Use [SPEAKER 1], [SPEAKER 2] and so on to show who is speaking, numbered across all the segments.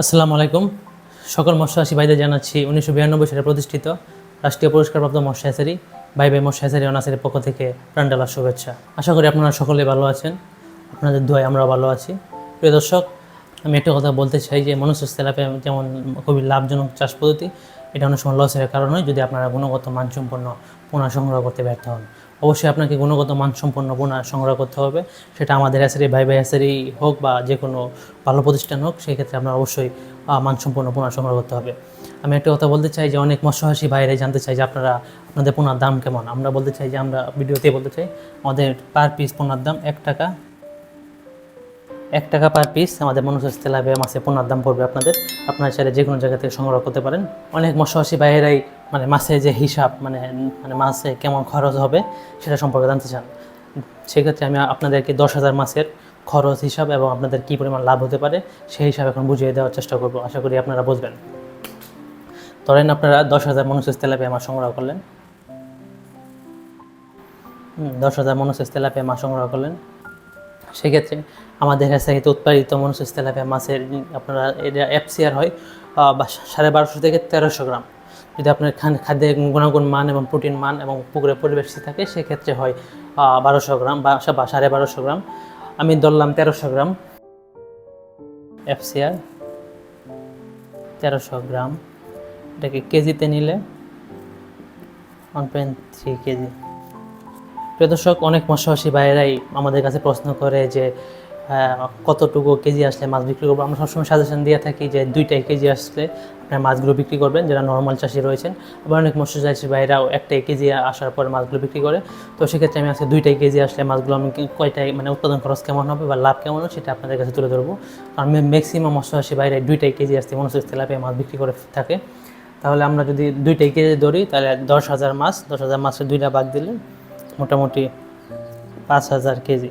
[SPEAKER 1] আসসালামু আলাইকুম। সকল মৎস্যচাষী ভাইদের জানাচ্ছি উনিশশো বিরানব্বই সালে প্রতিষ্ঠিত রাষ্ট্রীয় পুরস্কারপ্রাপ্ত মৎস্য হ্যাচারি, ভাই ভাই মৎস্য হ্যাচারি অনাসের পক্ষ থেকে প্রাণডালার শুভেচ্ছা। আশা করি আপনারা সকলে ভালো আছেন, আপনাদের দোয়ায় আমরাও ভালো আছি। প্রিয় দর্শক, আমি একটা কথা বলতে চাই যে মনুষ্য তেলাপে যেমন খুবই লাভজনক চাষ পদ্ধতি, এটা অনেক সময় লসের কারণ যদি আপনারা গুণগত মানসম্পন্ন পোনা সংগ্রহ করতে ব্যর্থ হন। অবশ্যই আপনাকে গুণগত মানসম্পন্ন পোনা সংগ্রহ করতে হবে। সেটা আমাদের অ্যাসারি ভাই ভাই অ্যাসারি হোক বা যে কোনো ভালো প্রতিষ্ঠান হোক সেই ক্ষেত্রে আপনার অবশ্যই মানসম্পন্ন পোনা সংগ্রহ করতে হবে। আমি একটা কথা বলতে চাই যে অনেক মৎস্যহাসী বাইরে জানতে চাই যে আপনারা, আপনাদের পোনার দাম কেমন? আমরা বলতে চাই যে আমরা ভিডিওতে বলতে চাই, আমাদের পার পিস পোনার দাম এক টাকা এক টাকা পার পিস আমাদের মনুষ্য তেলাপিয়া মাছে পোনার দাম পড়বে আপনাদের। আপনারা চাইলে যে কোনো জায়গা থেকে সংগ্রহ করতে পারেন। অনেক মৎস্যবাসী বাইরেরাই মানে মাছের যে হিসাব মানে মানে মাছে কেমন খরচ হবে সেটা সম্পর্কে জানতে চান। সেক্ষেত্রে আমি আপনাদেরকে দশ হাজার মাসের খরচ হিসাব এবং আপনাদের কী পরিমাণ লাভ হতে পারে সেই হিসাব এখন বুঝিয়ে দেওয়ার চেষ্টা করব। আশা করি আপনারা বুঝবেন। ধরেন আপনারা দশ হাজার মনুষ্য তেলাপিয়া মাছ সংগ্রহ করলেন। দশ হাজার মনুষ্য তেলাপিয়া মাছ সংগ্রহ করলেন। সেক্ষেত্রে আমাদের হেসাইতে উৎপাদিত মনুষ্য তেলাপিয়া মাছের আপনারা এটা এফসিআর হয় বা সাড়ে বারোশো থেকে তেরোশো গ্রাম। যদি আপনার খান খাদ্যের গুণাগুণ মান এবং প্রোটিন মান এবং পুকুরের পরিবেশ থাকে, সেক্ষেত্রে হয় বারোশো গ্রাম বা বা সাড়ে বারোশো গ্রাম। আমি ধরলাম তেরোশো গ্রাম। এফসিআর তেরোশো গ্রাম। এটাকে কেজিতে নিলে ওয়ান পয়েন্ট থ্রি কেজি। প্রিয় দর্শক, অনেক মৎস্যবাসী ভাইয়েরাই আমাদের কাছে প্রশ্ন করে যে কতটুকু কেজি আসলে মাছ বিক্রি করব? আমরা সবসময় সাজেশন দিয়ে থাকি যে দুইটাই কেজি আসলে আপনার মাছগুলো বিক্রি করবেন, যারা নর্মাল চাষি রয়েছেন। আবার অনেক মৎস্যচাষী ভাইরাও একটাই কেজি আসার পর মাছগুলো বিক্রি করে। তো সেক্ষেত্রে আমি আজকে দুইটাই কেজি আসলে মাছগুলো আমি কয়টাই মানে উৎপাদন খরচ কেমন হবে বা লাভ কেমন হবে সেটা আপনাদের কাছে তুলে ধরবো। কারণ ম্যাক্সিমাম মৎস্যচাষী বাইরে দুইটাই কেজি আসতে মনুষ্য তেলাপিয়া মাছ বিক্রি করে থাকে। তাহলে আমরা যদি দুইটাই কেজি ধরি, তাহলে দশ হাজার মাছ, দশ হাজার মাছের দুইটা ভাগ দিলে মোটামুটি পাঁচ হাজার কেজি।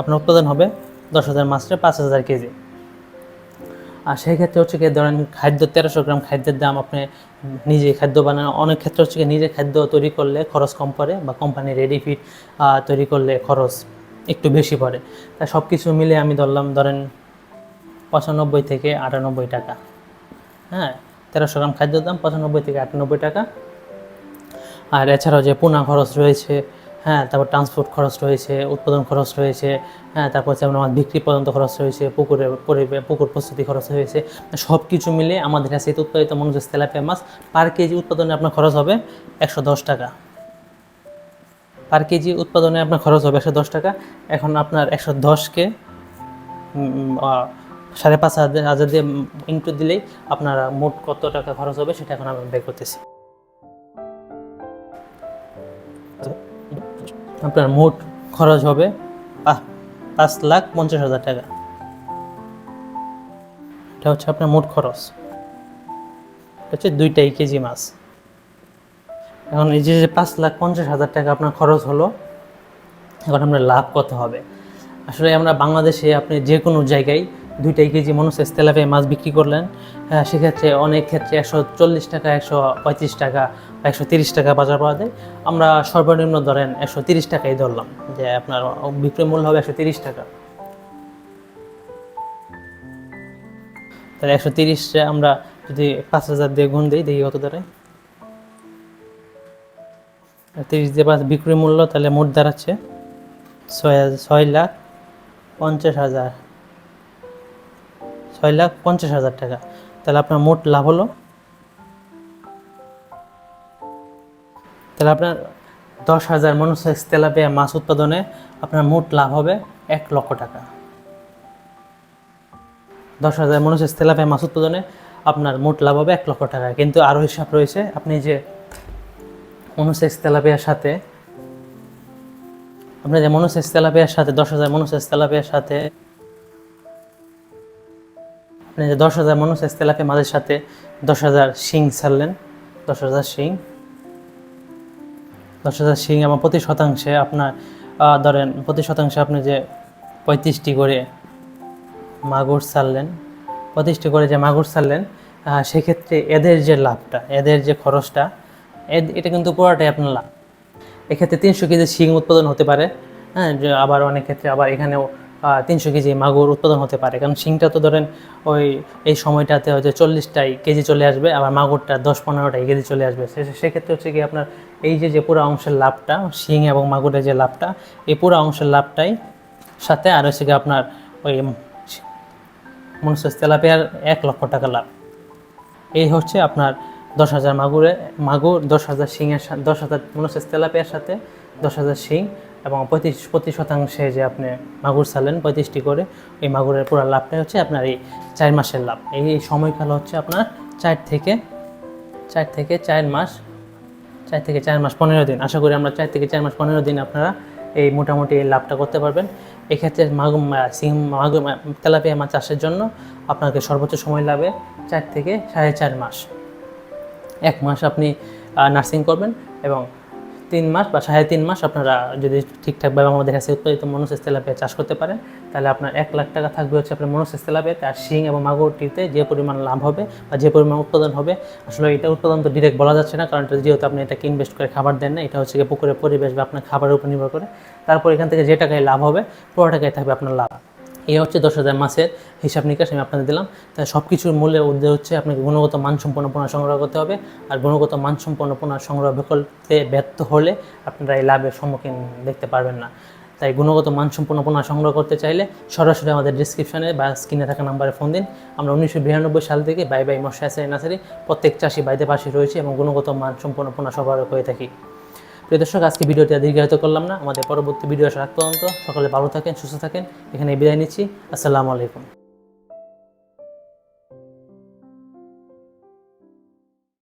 [SPEAKER 1] আপনার উৎপাদন হবে দশ হাজার মাছটা পাঁচ হাজার কেজি। আর সেই ক্ষেত্রে হচ্ছে কি, ধরেন খাদ্য, তেরোশো গ্রাম খাদ্যের দাম আপনি নিজে খাদ্য বানানো, অনেক ক্ষেত্রে হচ্ছে কি, নিজে খাদ্য তৈরি করলে খরচ কম পড়ে বা কোম্পানি রেডি ফিট তৈরি করলে খরচ একটু বেশি পড়ে। তাই সব কিছু মিলে আমি ধরলাম, ধরেন পঁচানব্বই থেকে আটানব্বই টাকা। হ্যাঁ তেরোশো গ্রাম খাদ্যের দাম পঁচানব্বই থেকে আটানব্বই টাকা। আর এছাড়াও যে পোনা খরচ রয়েছে হ্যাঁ তারপর ট্রান্সপোর্ট খরচ রয়েছে, উৎপাদন খরচ রয়েছে হ্যাঁ তারপর যেমন আমার বিক্রি পর্যন্ত খরচ রয়েছে, পুকুরে, পরিবে- পুকুর প্রস্তুতি খরচ হয়েছে সব কিছু মিলে আমাদের কাছে উৎপাদিত মনোজ তেলাপিয়া মাছ পার কেজি উৎপাদনে আপনার খরচ হবে একশো দশ টাকা। পার কেজি উৎপাদনে আপনার খরচ হবে একশো দশ টাকা। এখন আপনার একশো দশকে সাড়ে পাঁচ হাজার হাজার দিয়ে ইন্টু দিলেই আপনার মোট কত টাকা খরচ হবে সেটা এখন আমি বের করতেছি। আপনার মোট খরচ হবে পাঁচ লাখ পঞ্চাশ হাজার টাকা। এটা হচ্ছে আপনার মোট খরচ। এটা হচ্ছে দুইটাই কেজি মাছ। এখন এই যে পাঁচ লাখ পঞ্চাশ হাজার টাকা আপনার খরচ হলো, এখন আপনার লাভ কত হবে? আসলে আমরা বাংলাদেশে আপনি যে কোনো জায়গায় দুইটাই কেজি মানুষের তেলাপিয়া মাছ বিক্রি করলেন। হ্যাঁ, সেক্ষেত্রে অনেক ক্ষেত্রে একশো চল্লিশ টাকা একশো পঁয়ত্রিশ টাকা বা একশো তিরিশ টাকা বাজার পাওয়া যায়। আমরা সর্বনিম্ন ধরেন একশো তিরিশ টাকাই ধরলাম যে আপনার বিক্রয় মূল্য হবে একশো তিরিশ টাকা। তাহলে একশো তিরিশে আমরা যদি পাঁচ হাজার দিয়ে গুণ দিই দেখি কত দাঁড়ায় তিরিশ দিয়ে পাঁচ বিক্রয় মূল্য তাহলে মোট দাঁড়াচ্ছে ছয় ছয় লাখ পঞ্চাশ হাজার। ছয় লাখ পঞ্চাশ হাজার টাকা। তাহলে আপনার মোট লাভ হলো? তাহলে আপনার দশ হাজার মানুষ তেলাপিয়া মাছ উৎপাদনে আপনার মোট লাভ হবে এক লক্ষ টাকা। দশ হাজার মানুষ তেলাপিয়া মাছ উৎপাদনে আপনার মোট লাভ হবে এক লক্ষ টাকা। কিন্তু আরও হিসাব রয়েছে, আপনি যে মনুসেক্স তেলাপিয়ার সাথে, আপনি যে মনুসেক্স তেলাপিয়ার সাথে, দশ হাজার মনুসেক্স তেলাপিয়ার সাথে আপনি যে দশ হাজার মনুসেক্স তেলাপিয়া মাছের সাথে দশ হাজার শিং ছাড়লেন, দশ হাজার শিং, দশ হাজার শিং এবং প্রতি শতাংশে আপনার ধরেন প্রতি শতাংশে আপনি যে পঁয়ত্রিশটি করে মাগুর ছাড়লেন পঁচিশটি করে যে মাগুর ছাড়লেন সেক্ষেত্রে এদের যে লাভটা, এদের যে খরচটা এটা কিন্তু পুরোটাই আপনার লাভ। এক্ষেত্রে তিনশো কেজি শিং উৎপাদন হতে পারে হ্যাঁ আবার অনেক ক্ষেত্রে আবার এখানেও তিনশো কেজি মাগুর উৎপাদন হতে পারে। কারণ শিংটা তো ধরেন ওই, এই সময়টাতে হচ্ছে চল্লিশটাই কেজি চলে আসবে, আবার মাগুরটা দশ পনেরোটাই কেজি চলে আসবে। সেক্ষেত্রে হচ্ছে কি আপনার এই যে যে পুরো অংশের লাভটা, শিং এবং মাগুরের যে লাভটা, এই পুরো অংশের লাভটাই সাথে আর হচ্ছে কি আপনার ওই মনুষ্য তেলাপিয়ার এক লক্ষ টাকা লাভ। এই হচ্ছে আপনার দশ হাজার মাগুরে, মাগুর, দশ হাজার সাথে দশ হাজার মনুষ্য তেলাপিয়ার সাথে দশ হাজার শিং এবং পঁয়ত্রিশ প্রতি শতাংশে যে আপনি মাগুর ছাড়লেন, পঁয়ত্রিশটি করে, এই মাগুরের পুরো লাভটাই হচ্ছে আপনার এই চার মাসের লাভ। এই এই সময়কাল হচ্ছে আপনার চার থেকে চার থেকে চার মাস, চার থেকে চার মাস পনেরো দিন। আশা করি আমরা চার থেকে চার মাস পনেরো দিন আপনারা এই মোটামুটি এই লাভটা করতে পারবেন। এক্ষেত্রে মাগুর সিং মাগুর তেলাপিয়া মাছ চাষের জন্য আপনাকে সর্বোচ্চ সময় লাগে চার থেকে সাড়ে চার মাস। এক মাস আপনি নার্সিং করবেন এবং তিন মাস বা সাড়ে তিন মাস আপনারা যদি ঠিকঠাকভাবে আমাদের কাছে উৎপাদিত মনোসেস তেলাপিয়া চাষ করতে পারেন, তাহলে আপনার এক লাখ টাকা থাকবে হচ্ছে আপনার মনোসেস তেলাপিয়াতে আর শিং এবং মাগুরটিতে যে পরিমাণ লাভ হবে বা যে পরিমাণ উৎপাদন হবে, আসলে এটা উৎপাদন তো ডিরেক্ট বলা যাচ্ছে না, কারণ এটা যেহেতু আপনি এটাকে ইনভেস্ট করে খাবার দেন না, এটা হচ্ছে পুকুরের পরিবেশ বা আপনার খাবারের উপর নির্ভর করে। তারপর এখান থেকে যে টাকায় লাভ হবে, পুরো টাকায় থাকবে আপনার লাভ। এই হচ্ছে দশ হাজার মাসের হিসাব নিকাশ আমি আপনাদের দিলাম। তাই সব কিছুর মূল্যের উদ্দেশ্য হচ্ছে আপনাকে গুণগত মানসম্পন্ন পোনা সংগ্রহ করতে হবে। আর গুণগত মানসম্পন্ন পোনা সংগ্রহ করতে ব্যর্থ হলে আপনারা এই লাভের সম্মুখীন দেখতে পারবেন না। তাই গুণগত মানসম্পন্ন পোনা সংগ্রহ করতে চাইলে সরাসরি আমাদের ডিসক্রিপশনে বা স্ক্রিনে থাকা নাম্বারে ফোন দিন। আমরা উনিশশো বিরানব্বই সাল থেকে বাই বাই মশাই নার্সারি প্রত্যেক চাষি বাইতে পাশে রয়েছে এবং গুণগত মানসম্পন্ন পোনা সরবরাহ করে থাকি। প্রিয় দর্শক, আজকে ভিডিওটি দীর্ঘায়িত করলাম না। আমাদের পরবর্তী ভিডিও আসার পর্যন্ত সকলে ভালো থাকেন, সুস্থ থাকেন। এখানে বিদায় নিচ্ছি। আসসালামু আলাইকুম।